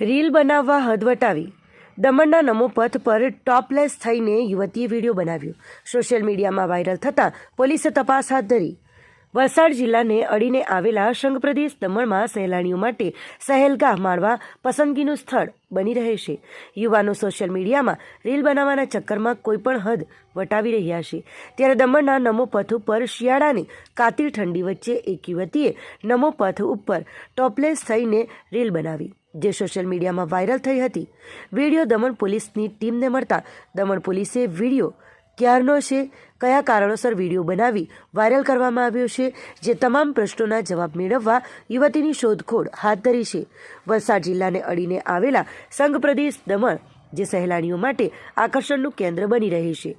Reel બનાવવા હદ વટાવી દમણના નમો પથ પર ટોપલેસ થઈને યુવતીએ વીડિયો બનાવ્યો. સોશિયલ મીડિયામાં વાયરલ થતાં પોલીસે તપાસ હાથ ધરી. વલસાડ જિલ્લાને અડીને આવેલા સંઘપ્રદેશ દમણમાં સહેલાણીઓ માટે સહેલગાહ માણવા પસંદગીનું સ્થળ બની રહે છે. યુવાનો સોશિયલ મીડિયામાં રીલ બનાવવાના ચક્કરમાં કોઈપણ હદ વટાવી રહ્યા છે. ત્યારે દમણના નમો પથ ઉપર શિયાળાની કાતિલ ઠંડી વચ્ચે એક યુવતીએ નમો પથ ઉપર ટોપલેસ થઈને રીલ બનાવી. જે સોશિયલ મીડિયામાં વાયરલ થઈ હતી. વીડિયો દમણ પોલીસની ટીમને મળતા દમણ પોલીસે વીડિયો ક્યારનો છે, કયા કારણોસર વીડિયો બનાવી વાયરલ કરવામાં આવ્યો છે, જે તમામ પ્રશ્નોના જવાબ મેળવવા યુવતીની શોધખોળ હાથ ધરી છે. વલસાડ જિલ્લાને અડીને આવેલા સંઘ પ્રદેશ દમણ જે સહેલાણીઓ માટે આકર્ષણનું કેન્દ્ર બની રહે છે.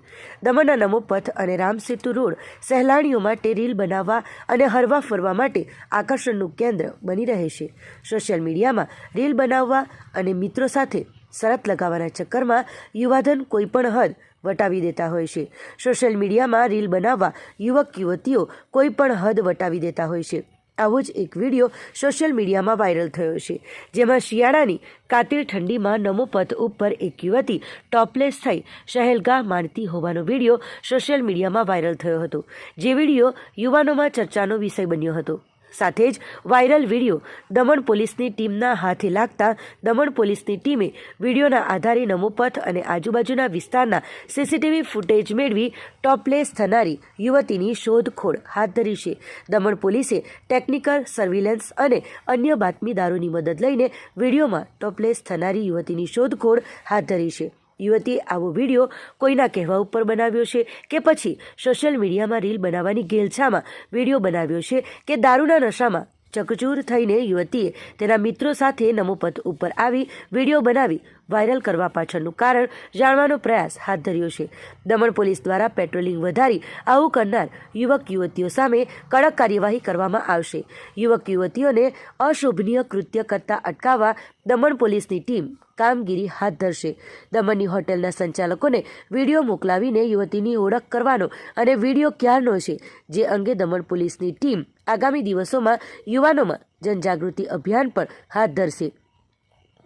દમણના નમો પથ અને રામસેતુ રોડ સહેલાણીઓ માટે રીલ બનાવવા અને હરવા ફરવા માટે આકર્ષણનું કેન્દ્ર બની રહે છે. સોશિયલ મીડિયામાં રીલ બનાવવા અને મિત્રો સાથે શરત લગાવવાના ચક્કરમાં યુવાધન કોઈપણ હદ વટાવી દેતા હોય છે. સોશિયલ મીડિયામાં રીલ બનાવવા યુવક યુવતીઓ કોઈપણ હદ વટાવી દેતા હોય છે. આવો જ એક વીડિયો સોશિયલ મીડિયામાં વાયરલ થયો છે. જેમાં શિયાળાની કાતિલ ઠંડીમાં નમો પથ ઉપર એક યુવતી ટોપલેસ થઈ શહેલગાહ માણતી હોવાનો વીડિયો સોશિયલ મીડિયામાં વાયરલ થયો હતો. જે વીડિયો યુવાનોમાં ચર્ચાનો વિષય બન્યો હતો. સાથે જ વાયરલ વીડિયો દમણ પોલીસની ટીમના હાથે લાગતા દમણ પોલીસની ટીમે વિડીયોના આધારે નમોપથ અને આજુબાજુના વિસ્તારના સીસીટીવી ફૂટેજ મેળવી ટોપલેસ થનારી યુવતીની શોધખોળ હાથ ધરી છે. દમણ પોલીસે ટેકનિકલ સર્વિલન્સ અને અન્ય બાતમીદારોની મદદ લઈને વિડીયોમાં ટોપલેસ થનારી યુવતીની શોધખોળ હાથ ધરી છે. યુવતીએ આવો વીડિયો કોઈના કહેવા ઉપર બનાવ્યો છે કે પછી સોશિયલ મીડિયામાં રીલ બનાવવાની ગેલછામાં વીડિયો બનાવ્યો છે કે દારૂના નશામાં ચકચૂર થઈને યુવતીએ તેના મિત્રો સાથે નમોપથ ઉપર આવી વીડિયો બનાવી વાયરલ કરવા પાછળનું કારણ જાણવાનો પ્રયાસ હાથ ધર્યો છે. દમણ પોલીસ દ્વારા પેટ્રોલિંગ વધારી આવું કરનાર યુવક યુવતીઓ સામે કડક કાર્યવાહી કરવામાં આવશે. યુવક યુવતીઓને અશોભનીય કૃત્ય કરતા અટકાવવા દમણ પોલીસની ટીમ કામગીરી હાથ ધરશે. દમણની હોટેલના સંચાલકોને વીડિયો મોકલાવીને યુવતીની ઓળખ કરવાનો અને વીડિયો ક્યારનો છે, જે અંગે દમણ પોલીસની ટીમ આગામી દિવસોમાં યુવાનોમાં જનજાગૃતિ અભિયાન પણ હાથ ધરશે.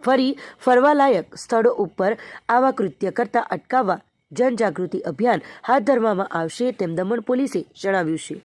ફરી ફરવાલાયક સ્થળો ઉપર આવા કૃત્ય કરતા અટકાવવા જનજાગૃતિ અભિયાન હાથ ધરવામાં આવશે તેમ દમણ પોલીસે જણાવ્યું છે.